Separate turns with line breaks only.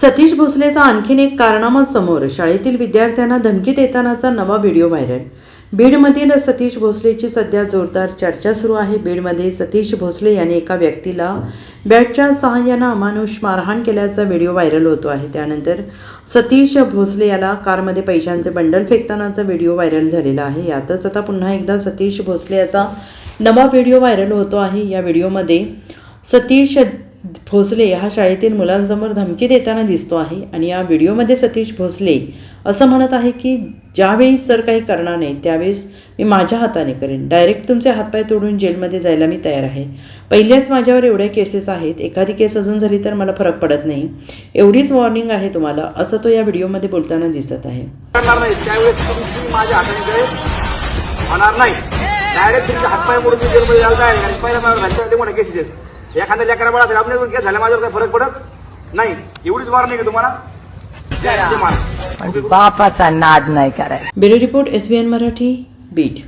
सतीश भोसलेचा आणखीन एक कारनामा समोर शाळेतील विद्यार्थ्यांना धमकी देतानाचा नवा व्हिडिओ व्हायरल. बीडमधील सतीश भोसलेची सध्या जोरदार चर्चा सुरू आहे. बीडमध्ये सतीश भोसले यांनी एका व्यक्तीला बॅटच्या सहाय्यानं अमानुष मारहाण केल्याचा व्हिडिओ व्हायरल होतो आहे. त्यानंतर सतीश भोसले याला कारमध्ये पैशांचे बंडल फेकतानाचा व्हिडिओ व्हायरल झालेला आहे. यातच आता पुन्हा एकदा सतीश भोसले याचा नवा व्हिडिओ व्हायरल होतो आहे. या व्हिडिओमध्ये सतीश भोसले हा शाळेतील मुलांसमोर धमकी देताना दिसतो आहे आणि या व्हिडिओमध्ये सतीश भोसले असं म्हणत आहे की ज्यावेळी सर काही करणार नाही त्यावेळेस मी माझ्या हाताने करेन. डायरेक्ट तुमचे हातपाय तोडून जेलमध्ये जायला मी तयार आहे. पहिल्याच माझ्यावर एवढ्या केसेस आहेत. एखादी केस अजून झाली तर मला फरक पडत नाही. एवढीच वॉर्निंग आहे तुम्हाला असं तो या व्हिडिओमध्ये बोलताना दिसत आहे.
होणार नाही. डायरेक्ट तुमच्या हातपाय मोडून जेलमध्ये जायला तयार आहे. पहिल्या माझ्या केसेस एखाद्या लेकरा बाळा असेल आपण केस झाल्या माझ्यावर काही फरक पडत नाही? एवढीच वार नाही का तुम्हाला?
बापाचा नाद नाही करायचा
bureau report S B N Marathi beat